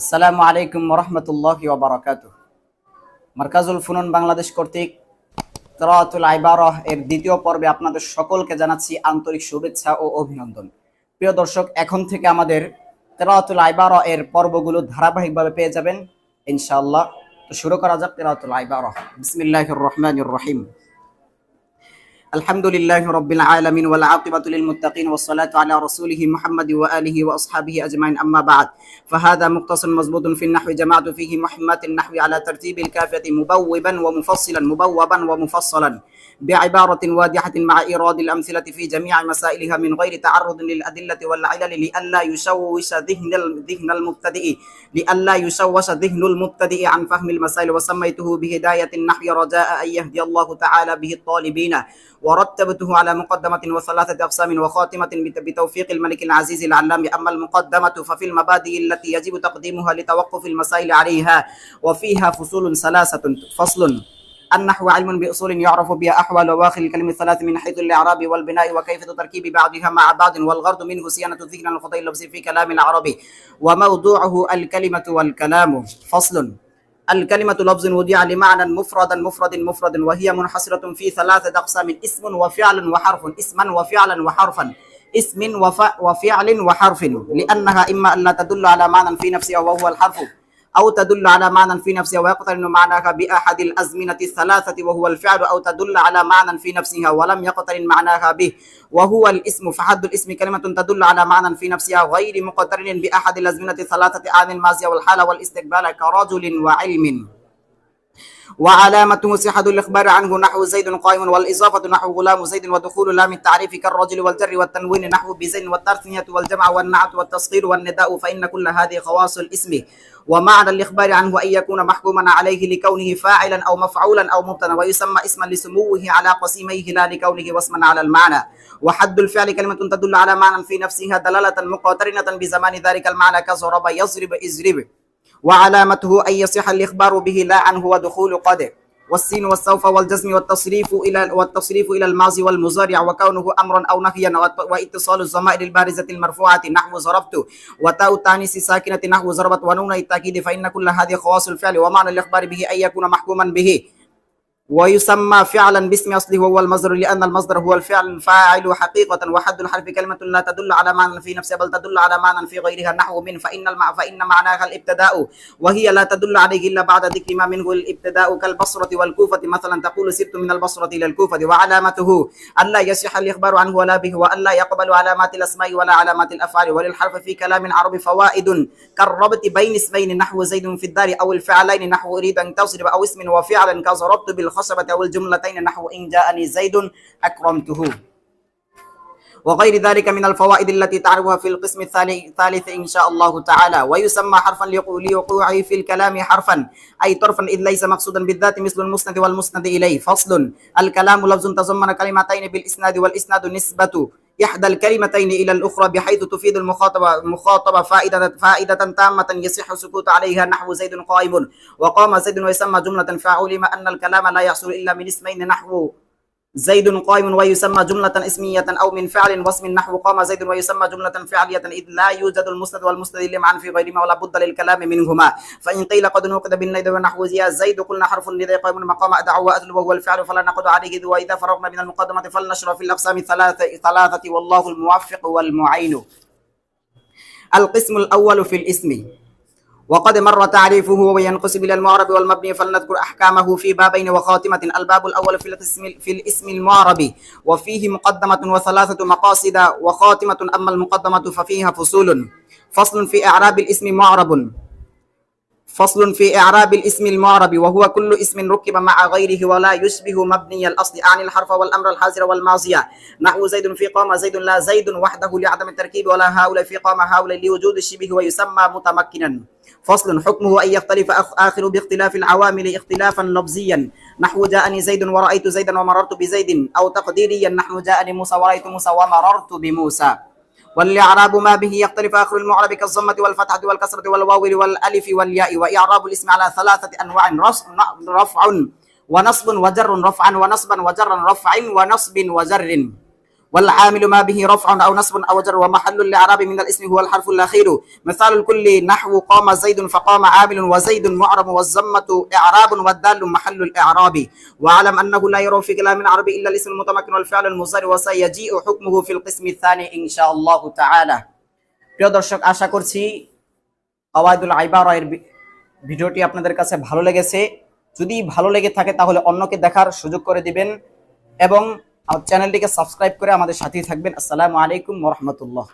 আসসালামু আলাইকুম রহমতুল্লাহ ওবরাকাত মার্কাজুল ফুনুন বাংলাদেশ কর্তৃক তরাতুল আইবারহ এর দ্বিতীয় পর্বে আপনাদের সকলকে জানাচ্ছি আন্তরিক শুভেচ্ছা ও অভিনন্দন। প্রিয় দর্শক, এখন থেকে আমাদের তেরাতুল আইবারহ এর পর্বগুলো ধারাবাহিকভাবে পেয়ে যাবেন, ইনশাআল্লাহ। তো শুরু করা যাক তেরাতুল আইবারহ। বিসমিল্লাহির রহমানির রহিম। الحمد لله رب العالمين والعاقبة للمتقين والصلاة على رسوله محمد وآله وأصحابه أجمعين. أما بعد فهذا مقتص مضبوط في النحو. جمعت فيه محمات النحو على ترتيب الكافية مبوبا ومفصلا مبوبا ومفصلا بعبارة واضحة مع إيراد الأمثلة في جميع مسائلها من غير تعرض للأدلة والعلل لئلا يشوش ذهن ذهن المبتدئ لئلا يشوش ذهن المبتدئ عن فهم المسائل. وسميته بهداية النحو رجاء أن يهدي الله تعالى به الطالبين. ورتبته على مقدمة وثلاثة أقسام وخاتمة بت- بتوفيق الملك العزيز العلام أما المقدمة ففي المبادئ التي يجب تقديمها لتوقف المسائل عليها وفيها فصول ثلاثة. فصل النحو علم بأصول يعرف بها أحوال وواخر الكلم الثلاث من حيث الإعراب والبناء وكيفية تركيب بعضها مع بعض والغرض منه صيانة الذهن عن الخطأ اللفظي في كلام العربي وموضوعه الكلمة والكلام. فصل الكلمة لفظ وضع لمعنى مفردا مفرد مفرد وهي منحصرة في ثلاثة أقسام اسم وفعل وحرف اسما وفعلا وحرفا اسم وف- وفعل وحرف لأنها إما أن لا تدل على معنى في نفسها وهو الحرف. أو تدل على معنى في نفسها ويقترن معناها بأحد الأزمنة الثلاثة وهو الفعل أو تدل على معنى في نفسها ولم يقترن معناها به وهو الاسم. فحد الاسم كلمة تدل على معنى في نفسها غير مقترن بأحد الأزمنة الثلاثة عن الماضي والحال والاستقبال كرجل وعلم. وعلامته صحة الإخبار عنه نحو زيد قائم والإضافة نحو غلام زيد ودخول لام التعريف كالرجل والجر والتنوين نحو بزين والترثية والجمع والنعت والتصغير والنداء فإن كل هذه خواص الاسم ومعنى الإخبار عنه أن يكون محكوما عليه لكونه فاعلا أو مفعولا أو مبتدا ويسمى اسما لسموه على قسيميه لا لكونه واسما على المعنى وحد الفعل كلمة تدل على معنى في نفسها دلالة مقترنة بزمان ذلك المعنى كضرب يضرب اضرب وعلامته أن يصح الإخبار به لا عنه ودخول قد والسين والسوف والجزم والتصريف إلى والتصريف إلى الماضي والمضارع وكونه أمرا أو نهيا وأت- وإتصال الضمائر البارزة المرفوعة نحو ضربت. وتاء التانيث ساكنة نحو ضربت ونون التأكيد فإن كل هذه خواص الفعل ومعنى الإخبار به أن يكون محكوما به. ويسمى فعلا باسم أصله وهو المصدر لأن المصدر هو الفعل الفاعل حقيقة وحد الحرف كلمة لا تدل على معنى في نفسها بل تدل على معنى في غيرها نحو من فإن المع... فإن معناها الإبتداء وهي لا تدل عليه إلا بعد ذكر ما منه الإبتداء كالبصرة والكوفة. مثلا تقول سرت من البصرة إلى الكوفة وعلامته الا يصح الإخبار عنه ولا به والا يقبل علامات الأسماء ولا علامات الأفعال وللحرف في كلام عربي فوائد كالربط بين اسمين نحو زيد في الدار أو الفعلين نحو أريد أن تصرف أو اسم وفعلا كضربت بالخشبه أو الجملتين نحو إن جاءني زيد أكرمته. وغير ذلك من الفوائد التي تعرفها في القسم الثالث إن شاء الله تعالى. ويسمى حرفا ليقو- لوقوعه في الكلام حرفا. أي طرفا إذ ليس مقصودا بالذات مثل المسند والمسند إليه. فصل الكلام لفظ تضمن كلمتين بالإسناد والإسناد نسبة إحدى الكلمتين إلى الأخرى بحيث تفيد المخاطبة مخاطبة فائدة فائدة تامة يصح السكوت عليها. نحو زيد قائم. وقام زيد ويسمى جملة فعلم أن الكلام لا يحصل إلا من اسمين. نحو زيد قائم ويسمى جملة اسمية أو من فعل واسم نحو قام زيد ويسمى جملة فعلية إذ لا يوجد المسند والمستدل معا في غيرهما ولا بد للكلام منهما. فإن قيل قد نوقد بالنيد ونحو يا زيد قلنا حرف لذي قائم مقام أدعو وأدل وهو الفعل فلا نقد عليه وإذا فرغنا من المقدمة فلنشر في الأقسام الثلاثة ثلاثة والله الموفق والمعين. القسم الأول في الاسم. وقد مر تعريفه وينقسم إلى المعرب والمبني فلنذكر أحكامه في بابين وخاتمة الباب الأول في الاسم في الاسم المعرب وفيه مقدمة وثلاثة مقاصد وخاتمة أما المقدمة ففيها فصول. فصل في إعراب الاسم معرب. فصل في إعراب الاسم المعرب وهو كل اسم ركب مع غيره ولا يشبه مبني الأصل. عن الحرف والأمر الحاضر والماضية نحو زيد في قام زيد لا زيد وحده لعدم التركيب ولا هؤلاء في قام هؤلاء لوجود الشبه ويسمى متمكنا. فصل حكمه أن يختلف آخر باختلاف العوامل اختلافا لفظيا. نحو جاءني زيد ورأيت زيدا ومررت بزيد أو تقديريا. نحو جاءني موسى ورأيت موسى ومررت بموسى. والإعراب ما به يختلف آخر المعرب كالضمة والفتحة والكسرة والواو والألف والياء وإعراب الاسم على ثلاثة أنواع رفع ونصب وجر رفعا ونصبا وجرا رفع ونصب وجر. والعامل ما به رفع أو نصب أو جر ومحل الإعراب من الاسم هو الحرف الأخير مثال الكل نحو قام زيد فقام عامل وزيد معرب والزمة إعراب والدال محل الإعراب واعلم أنه لا يرى في كلام العربي إلا الاسم المتمكن والفعل المزار وسيجيء حكمه في القسم الثاني إن شاء الله تعالى প্রিয় দর্শক আশা করছি আওয়াইদুল আইবারা এর ভি- ভিডিওটি আপনাদের কাছে ভালো লেগেছে যদি ভালো লেগে থাকে তাহলে অন্যকে দেখার সুযোগ করে দিবেন এবং আমার চ্যানেলটিকে সাবস্ক্রাইব করে আমাদের সাথেই থাকবেন। আসসালামু আলাইকুম রহমতুল্লাহ।